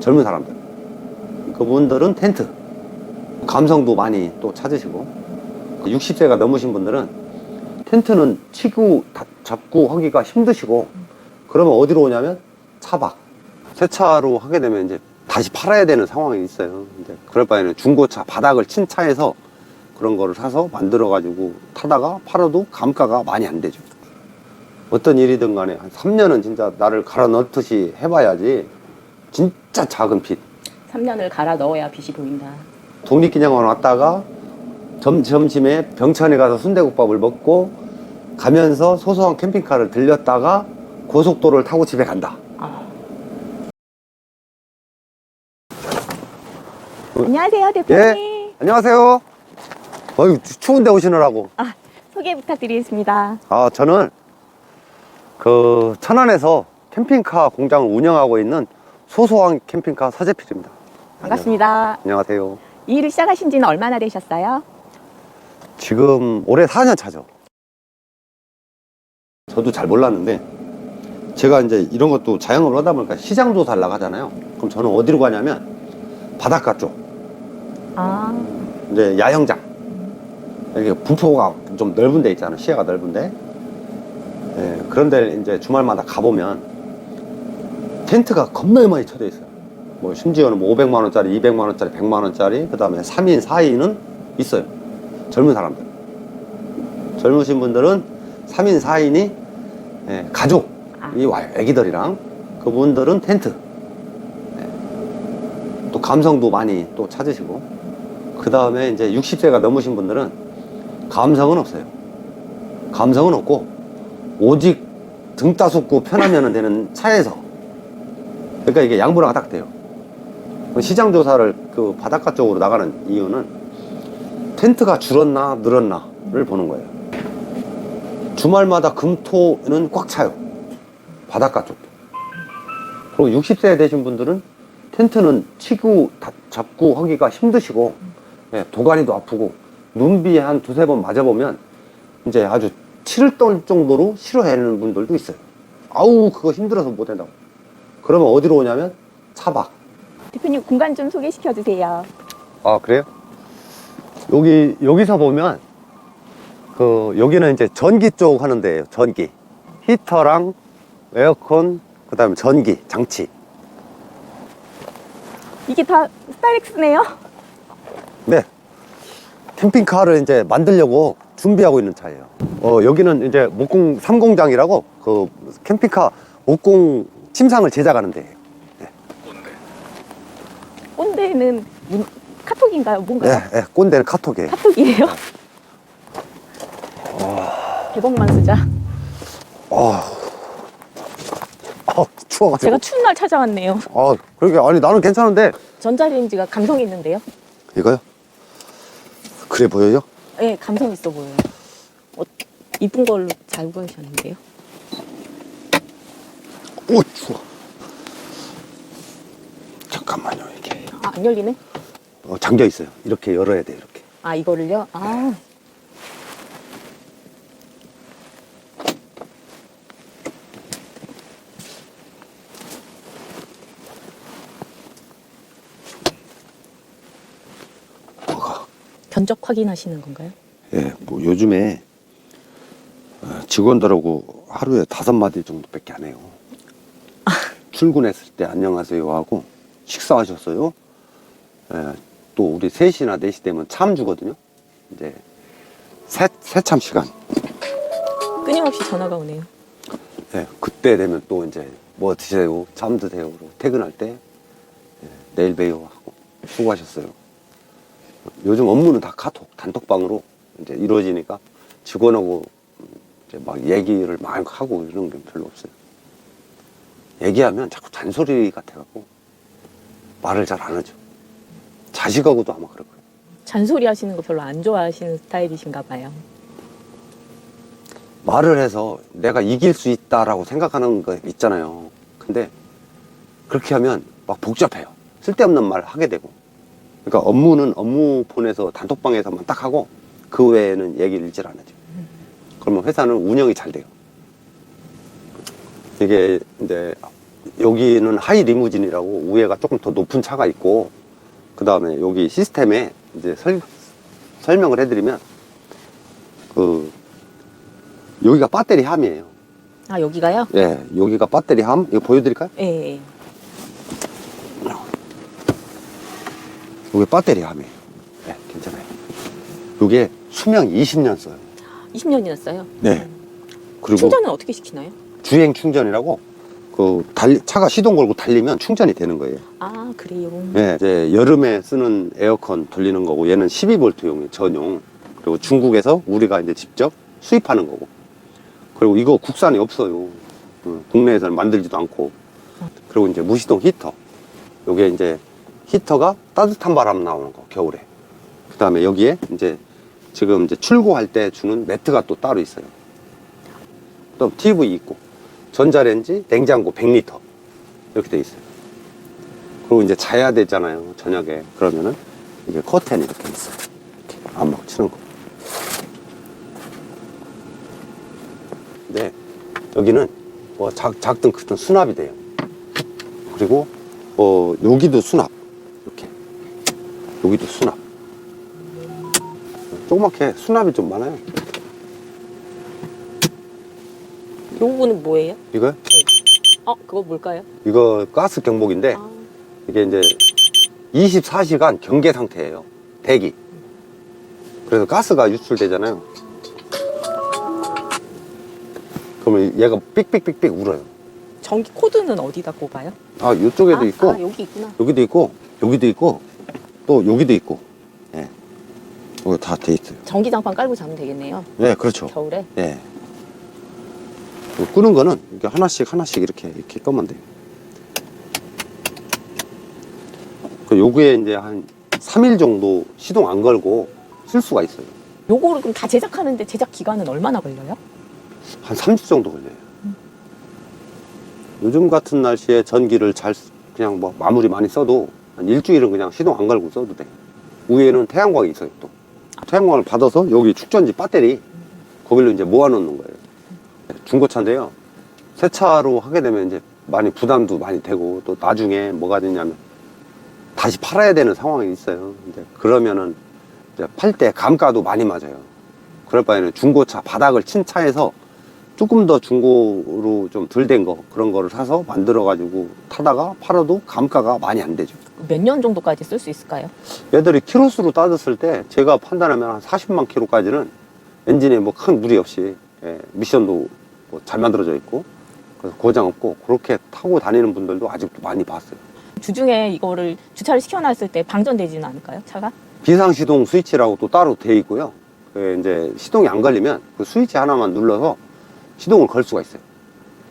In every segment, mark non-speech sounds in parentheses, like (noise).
젊은 사람들. 그분들은 텐트. 감성도 많이 또 찾으시고 60세가 넘으신 분들은 텐트는 치고 다- 잡고 하기가 힘드시고 그러면 어디로 오냐면 차박. 새 차로 하게 되면 이제 다시 팔아야 되는 상황이 있어요. 이제 그럴 바에는 중고차 바닥을 친 차에서 그런 거를 사서 만들어 가지고 타다가 팔아도 감가가 많이 안 되죠. 어떤 일이든 간에 한 3년은 진짜 나를 갈아 넣듯이 해봐야지 진짜 작은 빚. 3년을 갈아 넣어야 빛이 보인다. 독립기념관 왔다가 점, 점심에 병천에 가서 순대국밥을 먹고 가면서 소소한 캠핑카를 들렸다가 고속도로를 타고 집에 간다. 아. 안녕하세요, 대표님. 예, 안녕하세요. 어유 추운데 오시느라고. 아, 소개 부탁드리겠습니다. 아, 저는 그 천안에서 캠핑카 공장을 운영하고 있는 소소한 캠핑카 서재필입니다. 반갑습니다. 안녕하세요. 이 일을 시작하신 지는 얼마나 되셨어요? 지금 올해 4년 차죠. 저도 잘 몰랐는데 제가 이제 이런 것도 자영업을 하다 보니까 시장 조사를 나가잖아요. 그럼 저는 어디로 가냐면 바닷가 쪽, 아, 이제 야영장. 이렇게 분포가 좀 넓은 데 있잖아요. 시야가 넓은데. 예, 그런데 이제 주말마다 가보면 텐트가 겁나 많이 쳐져 있어요. 뭐 심지어는 뭐 500만 원짜리, 200만 원짜리, 100만 원짜리, 그 다음에 3인, 4인은 있어요. 젊은 사람들. 젊으신 분들은 3인, 4인이 예, 가족이 아. 와요. 애기들이랑. 그분들은 텐트. 예. 또 감성도 많이 또 찾으시고. 그 다음에 이제 60세가 넘으신 분들은 감성은 없어요. 감성은 없고, 오직 등 따숩고 편하면 되는 차에서. 그러니까 이게 양보랑 딱 돼요. 시장 조사를 그 바닷가 쪽으로 나가는 이유는 텐트가 줄었나 늘었나를 보는 거예요. 주말마다 금토는 꽉 차요. 바닷가 쪽도. 그리고 60세 되신 분들은 텐트는 치고 다- 잡고 하기가 힘드시고 예, 도가니도 아프고 눈비 한 두세 번 맞아보면 이제 아주 치를 떨 정도로 싫어하는 분들도 있어요. 아우 그거 힘들어서 못 한다고. 그러면 어디로 오냐면 차박. 대표님 공간 좀 소개시켜 주세요. 아 그래요? 여기 여기서 보면 그 여기는 이제 전기 쪽 하는 데예요. 전기 히터랑 에어컨 그다음에 전기 장치. 이게 다 스타렉스네요. 네. 캠핑카를 이제 만들려고 준비하고 있는 차예요. 어 여기는 이제 목공 삼공장이라고 그 캠핑카 목공 침상을 제작하는 데예요. 꼰대는 문, 카톡인가요? 뭔가요? 예, 예, 꼰대는 카톡이에요. 카톡이에요. 대박만 쓰자. 아, 아 추워가지고. 제가 추운 날 찾아왔네요. 아 그러게 아니 나는 괜찮은데 전자레인지가 감성 있는데요? 이거요? 그래 보여요? 네, 감성 있어 보여요. 어, 이쁜 걸로 잘 구하셨는데요? 오 추워. 잠깐만요 이게 아, 안 열리네? 어, 잠겨 있어요. 이렇게 열어야 돼 이렇게. 아, 이거를요? 아, 뭐가? 견적 확인하시는 건가요? 예, 뭐 요즘에 어, 직원들하고 하루에 다섯 마디 정도밖에 안 해요. 출근했을 때 안녕하세요 하고 식사하셨어요. 예, 또 우리 셋이나 넷이 되면 참 주거든요. 이제 새, 새참 시간. 끊임없이 전화가 오네요. 예, 그때 되면 또 이제 뭐 드세요, 잠 드세요. 퇴근할 때 예, 내일 봬요 하고 수고하셨어요. 요즘 업무는 다 카톡, 단톡방으로 이제 이루어지니까 직원하고 이제 막 얘기를 막 하고 이런 게 별로 없어요. 얘기하면 자꾸 잔소리 같아갖고 말을 잘 안 하죠. 자식하고도 아마 그럴 거예요. 잔소리 하시는 거 별로 안 좋아하시는 스타일이신가 봐요. 말을 해서 내가 이길 수 있다라고 생각하는 거 있잖아요. 근데 그렇게 하면 막 복잡해요. 쓸데없는 말 하게 되고. 그러니까 업무는 업무 폰에서 단톡방에서만 딱 하고 그 외에는 얘기를 일절 안 하죠. 그러면 회사는 운영이 잘 돼요. 이게 이제 여기는 하이 리무진이라고 위에가 조금 더 높은 차가 있고 그 다음에 여기 시스템에 이제 설, 설명을 해드리면 그 여기가 배터리 함이에요. 아 여기가요? 예, 여기가 배터리 함. 이거 보여드릴까요? 예. 예. 여기 배터리 함이에요. 예, 괜찮아요. 이게 수명 20년 써요. 20년이었어요. 네. 그리고 충전은 어떻게 시키나요? 주행 충전이라고 그 달리, 차가 시동 걸고 달리면 충전이 되는 거예요. 아 그래요. 예, 이제 여름에 쓰는 에어컨 돌리는 거고 얘는 12V용이 전용. 그리고 중국에서 우리가 이제 직접 수입하는 거고. 그리고 이거 국산이 없어요. 어, 국내에서는 만들지도 않고. 그리고 이제 무시동 히터. 요게 이제 히터가 따뜻한 바람 나오는 거, 겨울에. 그 다음에 여기에 이제 지금 이제 출고할 때 주는 매트가 또 따로 있어요. 또 TV 있고, 전자레인지, 냉장고 100리터. 이렇게 돼 있어요. 그리고 이제 자야 되잖아요, 저녁에. 그러면은 이게 커튼이 이렇게 있어요. 이렇게 안막 치는 거. 근데 여기는 뭐 작, 작든 크든 수납이 돼요. 그리고 어, 여기도 수납. 이렇게. 여기도 수납. 조그맣게 수납이 좀 많아요. 이 부분은 뭐예요? 이거요? 어 그거 뭘까요? 이거 가스 경보기인데 아, 이게 이제 24시간 경계 상태예요. 대기. 그래서 가스가 유출되잖아요. 그러면 얘가 삑삑삑삑 울어요. 전기 코드는 어디다 꼽아요? 아, 이쪽에도 아, 있고, 아, 여기 있구나. 여기도 있고, 여기도 있고, 또 여기도 있고, 예. 이거 다돼 있어요. 전기장판 깔고 자면 되겠네요. 네, 그렇죠. 겨울에. 예. 끄는 거는 이렇게 하나씩 하나씩 이렇게 이렇게 끄면 돼요. 그 요구에 이제 한 3일 정도 시동 안 걸고 쓸 수가 있어요. 요거를 그럼 다 제작하는데 제작 기간은 얼마나 걸려요? 한 3주 정도 걸려요. 요즘 같은 날씨에 전기를 잘 쓰- 그냥 뭐 마무리 많이 써도 한 일주일은 그냥 시동 안 걸고 써도 돼. 위에는 태양광이 있어요 또. 태양광을 받아서 여기 축전지 배터리 거기로 이제 모아놓는 거예요. 중고차인데요. 새 차로 하게 되면 이제 많이 부담도 많이 되고 또 나중에 뭐가 되냐면 다시 팔아야 되는 상황이 있어요. 이제 그러면은 이제 팔 때 감가도 많이 맞아요. 그럴 바에는 중고차 바닥을 친 차에서 조금 더 중고로 좀 덜 된 거 그런 거를 사서 만들어 가지고 타다가 팔아도 감가가 많이 안 되죠. 몇 년 정도까지 쓸 수 있을까요? 얘들이 키로수로 따졌을 때 제가 판단하면 한 40만 키로까지는 엔진에 뭐 큰 무리 없이 예, 미션도 뭐잘 만들어져 있고 그래서 고장 없고 그렇게 타고 다니는 분들도 아직도 많이 봤어요. 주중에 이거를 주차를 시켜놨을 때 방전되지는 않을까요? 차가? 비상시동 스위치라고 또 따로 돼 있고요. 그 이제 시동이 안 걸리면 그 스위치 하나만 눌러서 시동을 걸 수가 있어요.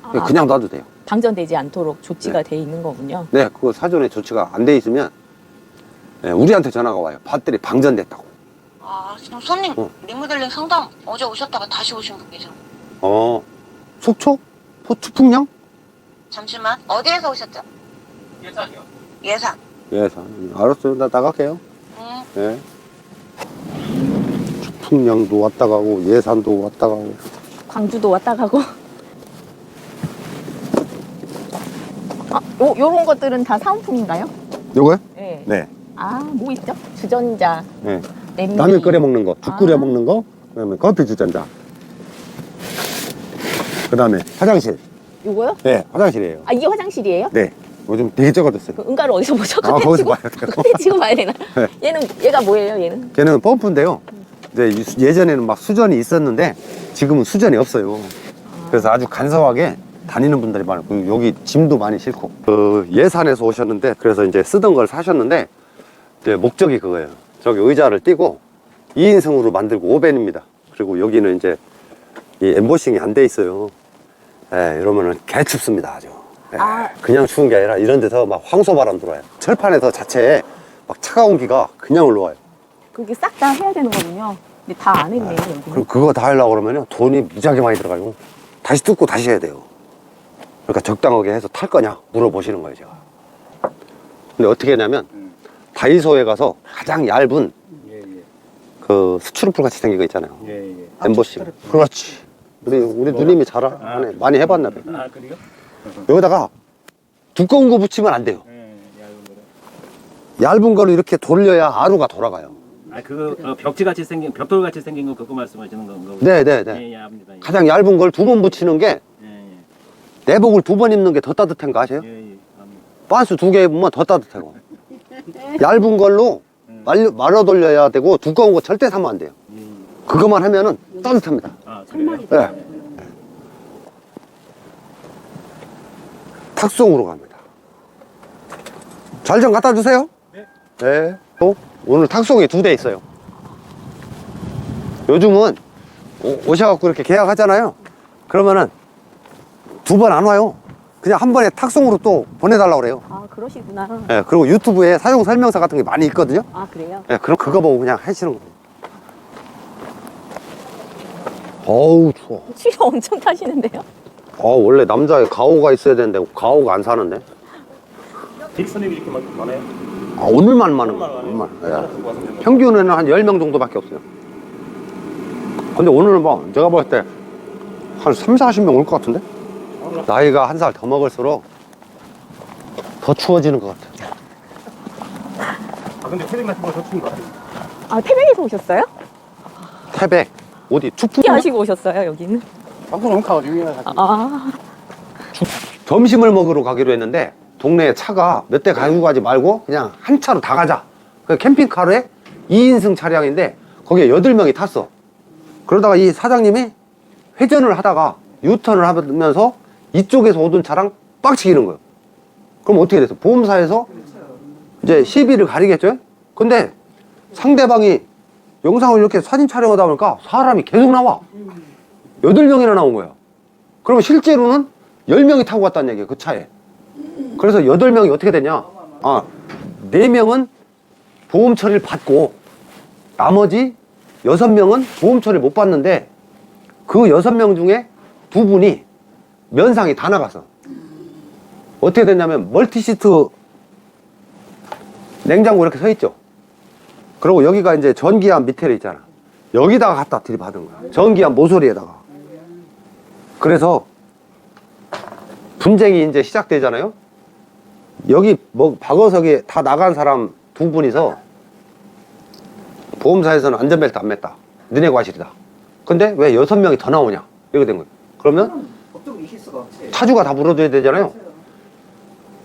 아, 그냥 놔도 돼요. 방전되지 않도록 조치가 돼 있는 거군요. 네, 그거 사전에 조치가 안 돼 있으면 예, 우리한테 전화가 와요. 배터리 방전됐다고. 아, 지금 손님 어. 리모델링 상담 어제 오셨다가 다시 오신 분 계세요. 어, 속초? 포 풍령? 잠시만 어디에서 오셨죠? 예산이요. 예산. 예, 사- 알았어요. 나 나갈게요. 음, 예. 풍령도 왔다 가고 예산도 왔다 가고. 광주도 왔다 가고. 아, 요, 요런 것들은 다 사은품인가요? 요거요? 네. 네. 아, 뭐 있죠? 주전자, 네. 냄비. 라면 끓여 먹는 거, 죽 끓여 아. 먹는 거, 그다음에 커피 주전자. 그 다음에 화장실. 요거요? 네, 화장실이에요. 아, 이게 화장실이에요? 네. 요즘 되게 적어졌어요. 그 응가를 어디서 보죠? 아, 거기서 치고? 봐야 돼요. 치고 봐야 되나? (laughs) 네. 얘는, 얘가 뭐예요, 얘는? 걔는 펌프인데요. 이제 이- 예전에는 막 수전이 있었는데 지금은 수전이 없어요. 그래서 아주 간소하게 다니는 분들이 많아요. 그리고 여기 짐도 많이 싣고. 그 예산에서 오셨는데 그래서 이제 쓰던 걸 사셨는데 이제 목적이 그거예요. 저기 의자를 띄고 2인승으로 만들고 5벤입니다. 그리고 여기는 이제 이 엠보싱이 안 돼 있어요. 예, 이러면은 개 춥습니다, 아주. 예, 아. 그냥 추운 게 아니라 이런 데서 막 황소 바람 들어와요. 철판에서 자체에 막 차가운 기가 그냥 올라와요. 그게 싹 다 해야 되는 거군요. 근데 다 안 했네요, 여기는. 그럼 그거 다 하려고 그러면 돈이 무지하게 많이 들어가요. 다시 뜯고 다시 해야 돼요. 그러니까 적당하게 해서 탈 거냐 물어보시는 거예요, 제가. 근데 어떻게 하냐면 다이소에 가서 가장 얇은 예, 예. 그 스추루풀 같이 생긴 거 있잖아요. 예, 예. 엠보싱. 그렇지. 우리, 우리 누님이 잘 하네. 많이 해봤나 봐요. 아, 그래요? 여기다가 두꺼운 거 붙이면 안 돼요. 예, 얇은 거로. 얇은 거로 이렇게 돌려야 아루가 돌아가요. 아, 그거 어, 벽지 같이 생긴 벽돌 같이 생긴 거 그거 말씀하시는 건가? 네, 네, 네. 예, 예, 압니다. 예. 가장 얇은 걸 두 번 붙이는 게 예, 예. 내복을 두 번 입는 게 더 따뜻한 거 아세요? 예, 예. 압니다. 반스 두 개 입으면 더 따뜻하고. (laughs) 얇은 걸로 말려, 말아 돌려야 되고 두꺼운 거 절대 사면 안 돼요. 예, 예. 그것만 하면은 따뜻합니다. 아, 그래요? 네. 탁송으로 갑니다. 잘 좀 갖다 주세요. 네. 네. 또 오늘 탁송이 두 대 있어요. 요즘은 오- 오셔갖고 이렇게 계약하잖아요. 그러면은 두 번 안 와요. 그냥 한 번에 탁송으로 또 보내달라고 그래요. 아 그러시구나. 예, 그리고 유튜브에 사용 설명서 같은 게 많이 있거든요. 아 그래요? 예, 그럼 그거 보고 그냥 하시는 거예요. 어우, 추워. 치료 엄청 타시는데요? 어, 원래 남자에 가오가 있어야 되는데 가오가 안 사는데. 빅스님이 이렇게 많- 많아요? 아, 오늘만 많은 거. 오늘만? 예. 평균에는 한 10명 정도밖에 없어요. 근데 오늘은 뭐 제가 봤을 때한 3, 40명 올 것 같은데? 나이가 한 살 더 먹을수록 더 추워지는 것 같아요. 아, 근데 태백 같은 거 좋은 것 같아요. 아 태백에서 오셨어요? 태백, 어디? 어떻게 하시고 오셨어요 여기는? 방송 엄카가 유명하다. 아 점심을 먹으러 가기로 했는데 동네에 차가 몇 대 가지고 가지 말고 그냥 한 차로 다 가자. 그 캠핑카로에 2인승 차량인데 거기에 8명이 탔어. 그러다가 이 사장님이 회전을 하다가 유턴을 하면서 이쪽에서 오던 차랑 빡치기는 거예요. 그럼 어떻게 됐어? 보험사에서 이제 시비를 가리겠죠? 근데 상대방이 영상을 이렇게 사진 촬영하다 보니까 사람이 계속 나와. 8명이나 나온 거야. 그럼 실제로는 10명이 타고 갔다는 얘기예요, 그 차에. 그래서 8명이 어떻게 되냐? 아, 4명은 보험 처리를 받고 나머지 6명은 보험 처리를 못 받는데 그 6명 중에 두 분이 면상이 다 나갔어. 어떻게 됐냐면 멀티시트 냉장고 이렇게 서 있죠. 그리고 여기가 이제 전기압 밑에 있잖아. 여기다가 갖다 들이받은 거야. 전기압 모서리에다가. 그래서 분쟁이 이제 시작되잖아요. 여기 뭐 박어석에 다 나간 사람 두 분이서 보험사에서는 안전벨트 안 맸다. 너네 과실이다. 근데 왜 여섯 명이 더 나오냐? 이렇게 된 거예요. 그러면 차주가 다 물어줘야 되잖아요.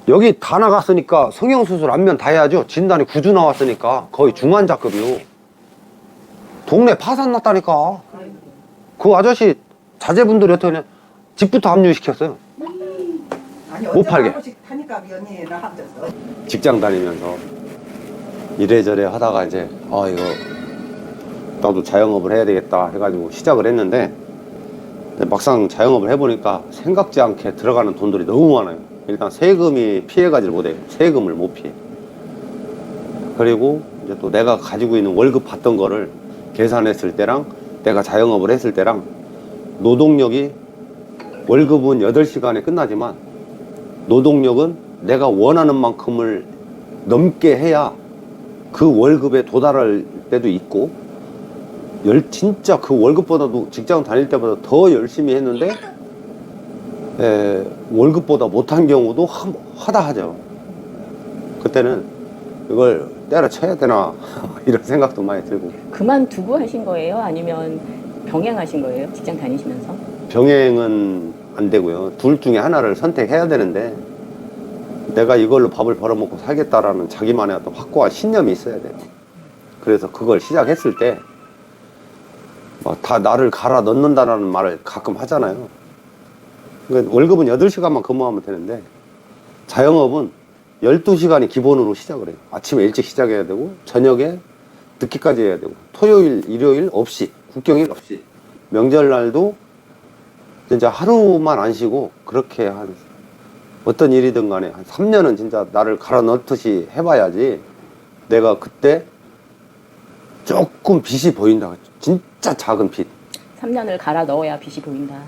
여기 다 나갔으니까 성형수술 안면 다 해야죠. 진단이 구주 나왔으니까 거의 중환자급이요. 동네 파산 났다니까. 그 아저씨 자제분들이 어떻게 하냐. 집부터 압류시켰어요. 아니 못 팔게. 타니까 직장 다니면서 이래저래 하다가 이제 아 이거 나도 자영업을 해야 되겠다 해가지고 시작을 했는데 막상 자영업을 해보니까 생각지 않게 들어가는 돈들이 너무 많아요 일단 세금이 피해가지를 못해요. 세금을 못 피해. 그리고 이제 또 내가 가지고 있는 월급 받던 거를 계산했을 때랑 내가 자영업을 했을 때랑 노동력이 월급은 8시간에 끝나지만 노동력은 내가 원하는 만큼을 넘게 해야 그 월급에 도달할 때도 있고 열 진짜 그 월급보다도 직장 다닐 때보다 더 열심히 했는데 에, 월급보다 못한 경우도 하, 하다 하죠. 그때는 이걸 때려쳐야 되나 (laughs) 이런 생각도 많이 들고 그만두고 하신 거예요? 아니면 병행하신 거예요? 직장 다니시면서? 병행은 안 되고요. 둘 중에 하나를 선택해야 되는데 내가 이걸로 밥을 벌어먹고 살겠다라는 자기만의 어떤 확고한 신념이 있어야 돼요. 그래서 그걸 시작했을 때, 뭐다 나를 갈아 넣는다라는 말을 가끔 하잖아요. 그러니까 월급은 8시간만 근무하면 되는데, 자영업은 12시간이 기본으로 시작을 해요. 아침에 일찍 시작해야 되고, 저녁에 늦게까지 해야 되고, 토요일, 일요일 없이, 국경일 없이, 명절날도 진짜 하루만 안 쉬고 그렇게 한 어떤 일이든 간에 한 3년은 진짜 나를 갈아 넣듯이 해봐야지 내가 그때 조금 빛이 보인다. 진짜 작은 빛. 3년을 갈아 넣어야 빛이 보인다.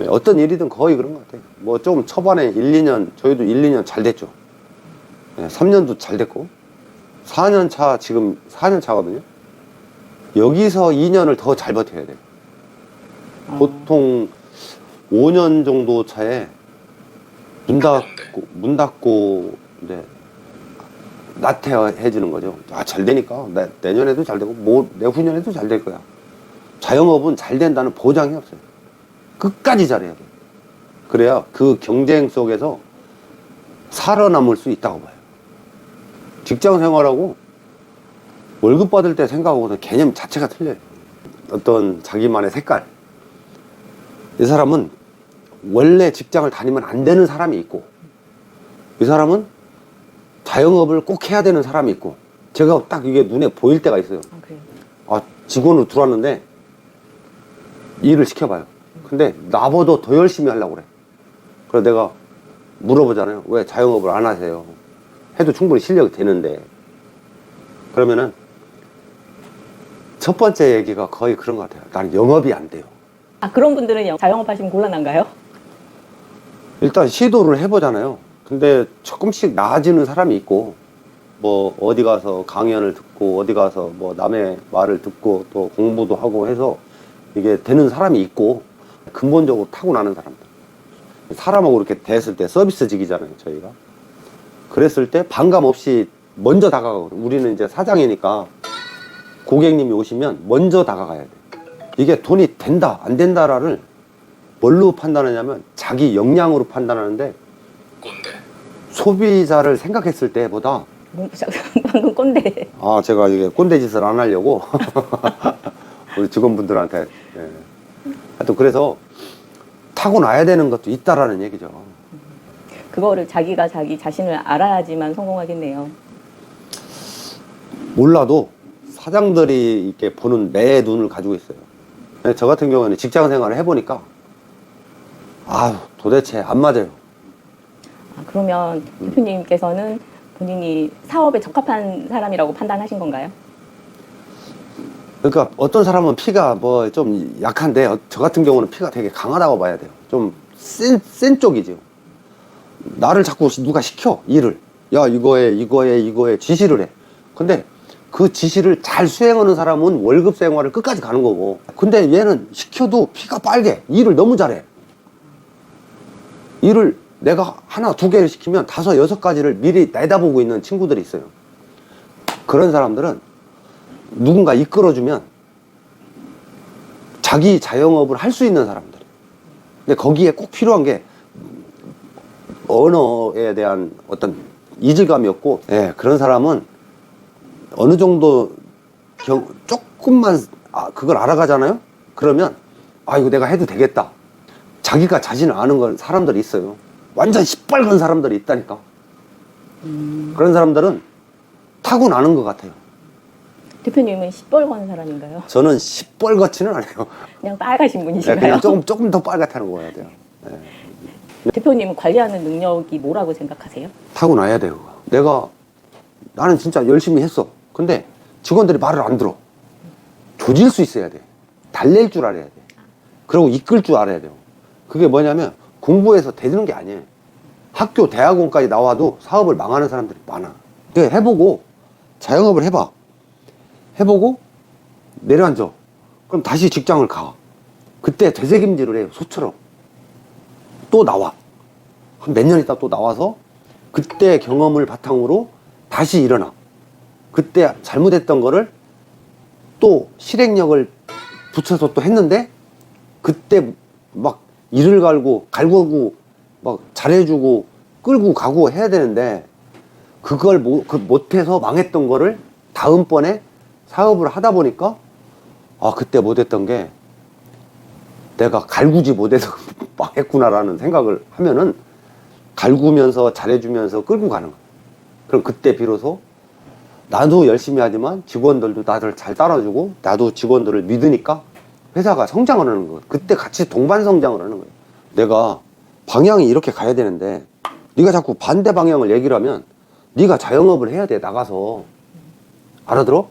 네, 어떤 일이든 거의 그런 것 같아요. 뭐 좀 초반에 1, 2년, 저희도 1, 2년 잘 됐죠. 네, 3년도 잘 됐고, 4년 차, 지금 4년 차거든요. 여기서 2년을 더 잘 버텨야 돼요. 보통 5년 정도 차에 문 닫고 문 닫고 이제 나태해 주는 거죠. 아 잘 되니까 내, 내년에도 잘 되고 뭐 내후년에도 잘 될 거야. 자영업은 잘 된다는 보장이 없어요. 끝까지 잘해야 돼. 그래야 그 경쟁 속에서 살아남을 수 있다고 봐요. 직장 생활하고 월급 받을 때 생각하고는 개념 자체가 틀려요. 어떤 자기만의 색깔. 이 사람은 원래 직장을 다니면 안 되는 사람이 있고, 이 사람은 자영업을 꼭 해야 되는 사람이 있고, 제가 딱 이게 눈에 보일 때가 있어요. 아. 아, 직원으로 들어왔는데 일을 시켜봐요. 근데 나보다 더 열심히 하려고 그래. 그래서 내가 물어보잖아요. 왜 자영업을 안 하세요? 해도 충분히 실력이 되는데. 그러면은 첫 번째 얘기가 거의 그런 것 같아요. 나는 영업이 안 돼요. 아, 그런 분들은 영- 자영업 하시면 곤란한가요? 일단 시도를 해보잖아요. 근데 조금씩 나아지는 사람이 있고, 뭐, 어디 가서 강연을 듣고, 어디 가서 뭐, 남의 말을 듣고, 또 공부도 하고 해서 이게 되는 사람이 있고, 근본적으로 타고나는 사람들. 사람하고 이렇게 대했을 때 서비스직이잖아요, 저희가. 그랬을 때 반감 없이 먼저 다가가고, 우리는 이제 사장이니까 고객님이 오시면 먼저 다가가야 돼. 이게 돈이 된다, 안 된다를 뭘로 판단하냐면 자기 역량으로 판단하는데 소비자를 생각했을 때보다 뭐, (laughs) 방금 꼰대. 아 제가 이게 꼰대 짓을 안 하려고 (laughs) 우리 직원분들한테 예. 하여튼 그래서 타고나야 되는 것도 있다라는 얘기죠 그거를 자기가 자기 자신을 알아야지만 성공하겠네요. 몰라도 사장들이 이렇게 보는 내 눈을 가지고 있어요 예, 저 같은 경우는 직장 생활을 해보니까 아 도대체 안 맞아요 아, 그러면 대표님께서는 본인이 사업에 적합한 사람이라고 판단하신 건가요? 그러니까 어떤 사람은 피가 뭐 좀 약한데 어, 저 같은 경우는 피가 되게 강하다고 봐야 돼요. 좀센센 쪽이죠. 나를 자꾸 누가 시켜 일을 야 이거에 이거에 이거에 지시를 해. 근데 그 지시를 잘 수행하는 사람은 월급 생활을 끝까지 가는 거고. 근데 얘는 시켜도 피가 빨개. 일을 너무 잘해. 일을 내가 하나 두 개를 시키면 다섯 여섯 가지를 미리 내다보고 있는 친구들이 있어요. 그런 사람들은 누군가 이끌어주면 자기 자영업을 할 수 있는 사람들. 근데 거기에 꼭 필요한 게 언어에 대한 어떤 이질감이었고, 예, 그런 사람은 어느 정도 경, 조금만 아, 그걸 알아가잖아요? 그러면, 아, 이거 내가 해도 되겠다. 자기가 자신을 아는 건 사람들이 있어요. 완전 시뻘건 사람들이 있다니까. 그런 사람들은 타고나는 것 같아요. 대표님은 시뻘건 사람인가요? 저는 시뻘겋지는 않아요. 그냥 빨가신 네, 분이신가요? 그냥 조금 조금 더 빨갛다는 거야 돼요. 대표님은 관리하는 능력이 뭐라고 생각하세요? 타고나야 돼요. 내가 나는 진짜 열심히 했어. 근데 직원들이 말을 안 들어. 조질 수 있어야 돼. 달랠 줄 알아야 돼. 그리고 이끌 줄 알아야 돼요. 그게 뭐냐면 공부해서 되는 게 아니에요. 학교 대학원까지 나와도 사업을 망하는 사람들이 많아. 해보고 자영업을 해봐. 해보고 내려앉아. 그럼 다시 직장을 가. 그때 되새김질을 해요. 소처럼. 또 나와. 한 몇 년 있다 또 나와서 그때 경험을 바탕으로 다시 일어나. 그때 잘못했던 거를 또 실행력을 붙여서 또 했는데 그때 막 일을 갈고 갈구고 막 잘해주고 끌고 가고 해야 되는데 그걸 못, 그 못해서 망했던 거를 다음번에 사업을 하다 보니까 아 그때 못했던 게 내가 갈구지 못해서 (laughs) 망했구나라는 생각을 하면은 갈구면서 잘해주면서 끌고 가는 거야. 그럼 그때 비로소 나도 열심히 하지만 직원들도 나를 잘 따라주고 나도 직원들을 믿으니까 회사가 성장을 하는 거야. 그때 같이 동반 성장을 하는 거야. 내가 방향이 이렇게 가야 되는데 네가 자꾸 반대 방향을 얘기를 하면 네가 자영업을 해야 돼 나가서 알아들어?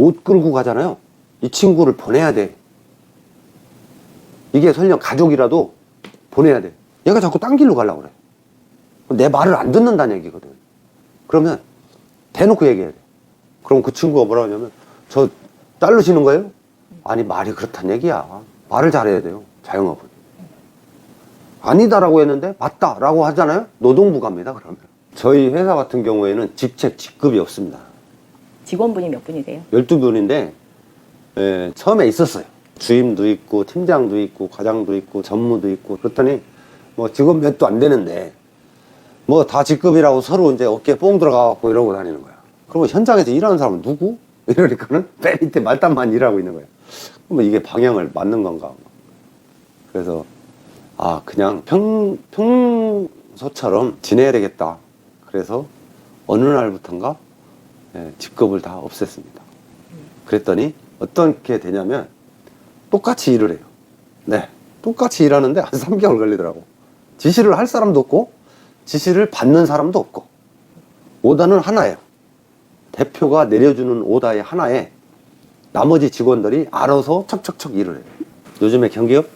못 끌고 가잖아요. 이 친구를 보내야 돼. 이게 설령 가족이라도 보내야 돼. 얘가 자꾸 딴 길로 가려고 그래. 내 말을 안 듣는다는 얘기거든. 그러면 대놓고 얘기해야 돼. 그럼 그 친구가 뭐라 하냐면 저 자르시는 거예요? 아니 말이 그렇단 얘기야. 말을 잘해야 돼요. 자영업은. 아니다라고 했는데 맞다라고 하잖아요. 노동부 갑니다. 그러면 저희 회사 같은 경우에는 직책 직급이 없습니다. 직원분이 몇 분이세요? 12분인데 예, 처음에 있었어요. 주임도 있고 팀장도 있고 과장도 있고 전무도 있고 그랬더니 뭐 직원 몇도 안 되는데 뭐 다 직급이라고 서로 이제 어깨에 뽕 들어가갖고 이러고 다니는 거야. 그러면 현장에서 일하는 사람은 누구? (laughs) 이러니까는 맨 밑에 말단만 일하고 있는 거야. 그러면 이게 방향을 맞는 건가? 그래서 아 그냥 평 평소처럼 지내야 되겠다. 그래서 어느 날부턴가 예, 직급을 다 없앴습니다. 그랬더니 어떻게 되냐면 똑같이 일을 해요. 네. 똑같이 일하는데 한 3개월 걸리더라고. 지시를 할 사람도 없고 지시를 받는 사람도 없고 오다는 하나예요. 대표가 내려주는 오다의 하나에 나머지 직원들이 알아서 척척척 일을 해요. 요즘에 경기업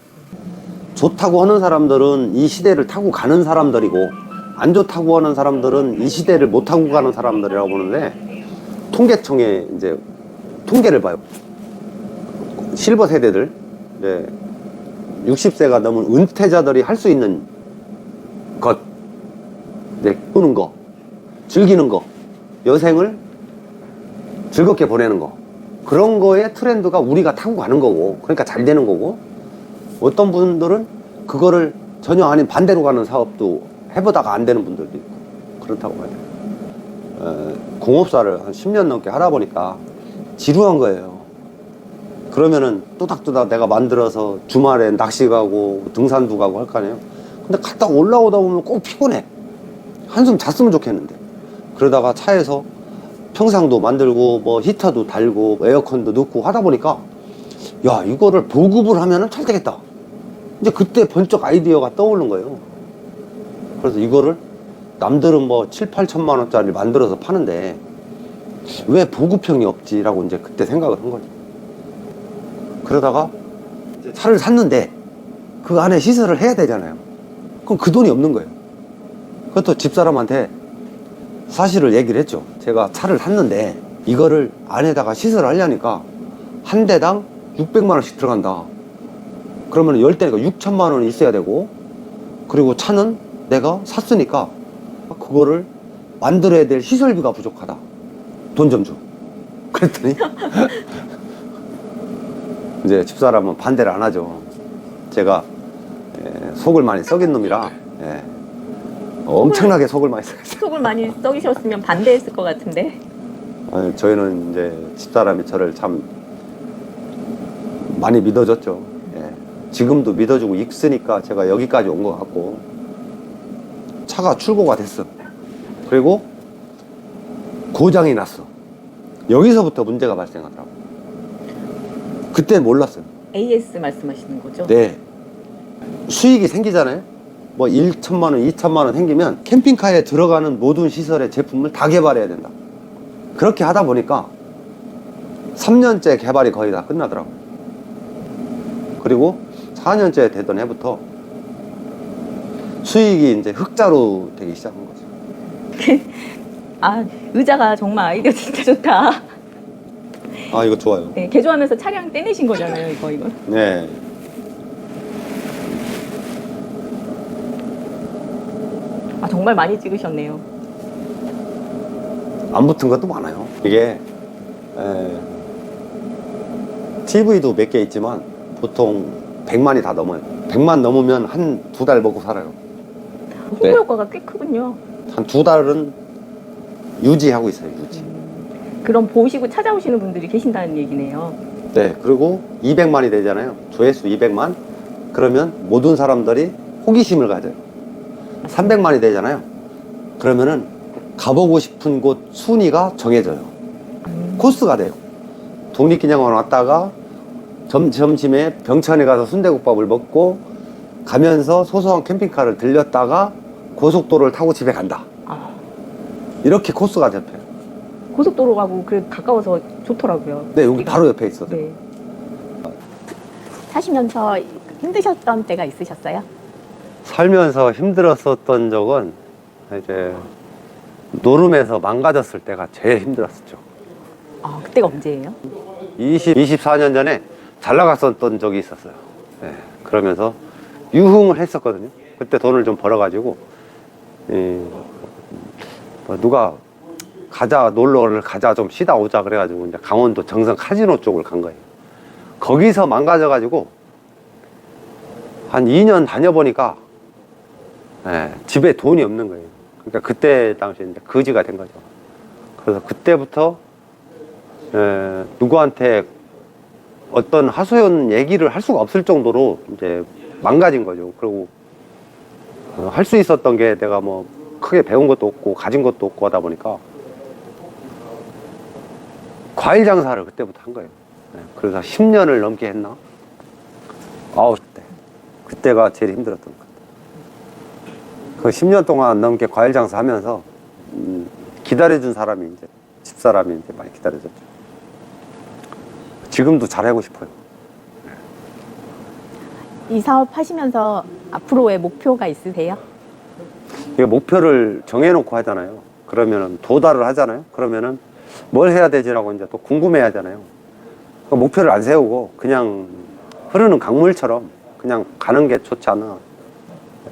좋다고 하는 사람들은 이 시대를 타고 가는 사람들이고 안 좋다고 하는 사람들은 이 시대를 못 타고 가는 사람들이라고 보는데 통계청에 이제 통계를 봐요. 실버 세대들, 이제 60세가 넘은 은퇴자들이 할 수 있는 것, 네, 꾸는 거, 즐기는 거, 여생을 즐겁게 보내는 거. 그런 거의 트렌드가 우리가 타고 가는 거고, 그러니까 잘 되는 거고, 어떤 분들은 그거를 전혀 아닌 반대로 가는 사업도 해보다가 안 되는 분들도 있고, 그렇다고 봐야 돼요. 어, 공업사를 한 10년 넘게 하다 보니까 지루한 거예요. 그러면은 또닥또닥 내가 만들어서 주말에 낚시 가고 등산도 가고 할 거 아니에요. 근데 갔다 올라오다 보면 꼭 피곤해. 한숨 잤으면 좋겠는데. 그러다가 차에서 평상도 만들고 뭐 히터도 달고 에어컨도 넣고 하다 보니까 야 이거를 보급을 하면은 잘 되겠다. 이제 그때 번쩍 아이디어가 떠오른 거예요. 그래서 이거를 남들은 뭐 7, 8천만 원짜리 만들어서 파는데 왜 보급형이 없지라고 이제 그때 생각을 한 거죠. 그러다가 차를 샀는데 그 안에 시설을 해야 되잖아요. 그럼 그 돈이 없는 거예요. 그것도 집사람한테 사실을 얘기를 했죠. 제가 차를 샀는데 이거를 안에다가 시설을 하려니까 한 대당 600만 원씩 들어간다. 그러면 10대니까 6천만 원이 있어야 되고 그리고 차는 내가 샀으니까 그거를 만들어야 될 시설비가 부족하다. 돈 좀 줘. 그랬더니 (laughs) 이제 집사람은 반대를 안 하죠. 제가 예, 속을 많이 썩인 놈이라 예, 엄청나게 속을 많이 썩였어요. 속을 많이 썩이셨으면 반대했을 것 같은데. 아니, 저희는 이제 집사람이 저를 참 많이 믿어줬죠. 예. 지금도 믿어주고 있으니까 제가 여기까지 온 것 같고 차가 출고가 됐어. 그리고 고장이 났어. 여기서부터 문제가 발생하더라고. 그때 몰랐어요. AS 말씀하시는 거죠? 네. 수익이 생기잖아요. 뭐 1천만 원, 2천만 원 생기면 캠핑카에 들어가는 모든 시설의 제품을 다 개발해야 된다. 그렇게 하다 보니까 3년째 개발이 거의 다 끝나더라고. 그리고 4년째 되던 해부터 수익이 이제 흑자로 되기 시작한 거죠. (laughs) 아 의자가 정말 아이디어 진짜 좋다. 아, 이거 좋아요. 네, 개조하면서 차량 떼내신 거잖아요, 이거 이거. 네. 아 정말 많이 찍으셨네요. 안 붙은 것도 많아요. 이게 에, TV도 몇 개 있지만 보통 100만이 다 넘어요. 100만 넘으면 한 두 달 먹고 살아요. 홍보 네. 효과가 꽤 크군요. 한 두 달은 유지하고 있어요, 유지. 그럼 보시고 찾아오시는 분들이 계신다는 얘기네요. 네, 그리고 200만이 되잖아요. 조회수 200만. 그러면 모든 사람들이 호기심을 가져요. 300만이 되잖아요. 그러면은 가보고 싶은 곳 순위가 정해져요. 코스가 돼요. 독립기념관 왔다가 점, 점심에 병천에 가서 순대국밥을 먹고 가면서 소소한 캠핑카를 들렸다가 고속도로를 타고 집에 간다. 아, 이렇게 코스가 잡혀요. 고속도로 가고 그래 가까워서 좋더라고요. 네, 여기 바로 옆에 있어요. 네. 사시면서 힘드셨던 때가 있으셨어요? 살면서 힘들었었던 적은 이제 노름에서 망가졌을 때가 제일 힘들었었죠. 아 그때가 언제예요? 20, 24년 전에 잘 나갔었던 적이 있었어요. 네, 그러면서 유흥을 했었거든요. 그때 돈을 좀 벌어가지고 예, 뭐 누가 가자 놀러를 가자 좀 쉬다 오자 그래가지고 이제 강원도 정선 카지노 쪽을 간 거예요. 거기서 망가져가지고 한 2년 다녀보니까 예, 집에 돈이 없는 거예요. 그러니까 그때 당시에 이제 거지가 된 거죠. 그래서 그때부터 예, 누구한테 어떤 하소연 얘기를 할 수가 없을 정도로 이제 망가진 거죠. 그리고 어, 할 수 있었던 게 내가 뭐 크게 배운 것도 없고 가진 것도 없고 하다 보니까 과일 장사를 그때부터 한 거예요. 네, 그래서 10년을 넘게 했나? 아우 그때 그때가 제일 힘들었던 것 같아요. 그 10년 동안 넘게 과일 장사하면서 음, 기다려준 사람이 이제 집사람이 이제 많이 기다려줬죠. 지금도 잘하고 싶어요. 이 사업 하시면서 앞으로의 목표가 있으세요? 이게 목표를 정해놓고 하잖아요. 그러면은 도달을 하잖아요. 그러면은 뭘 해야 되지라고 이제 또 궁금해 하잖아요. 그 목표를 안 세우고 그냥 흐르는 강물처럼 그냥 가는 게 좋지 않아.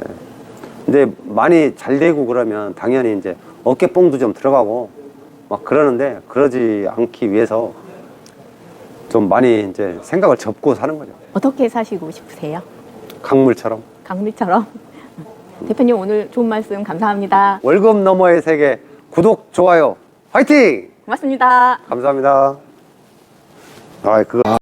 예. 근데 많이 잘 되고 그러면 당연히 이제 어깨뽕도 좀 들어가고 막 그러는데 그러지 않기 위해서 좀 많이 이제 생각을 접고 사는 거죠. 어떻게 사시고 싶으세요? 강물처럼. 강물처럼. (laughs) 대표님 오늘 좋은 말씀 감사합니다. 월급 너머의 세계 구독, 좋아요, 화이팅! 고맙습니다. 감사합니다. 아, 그거.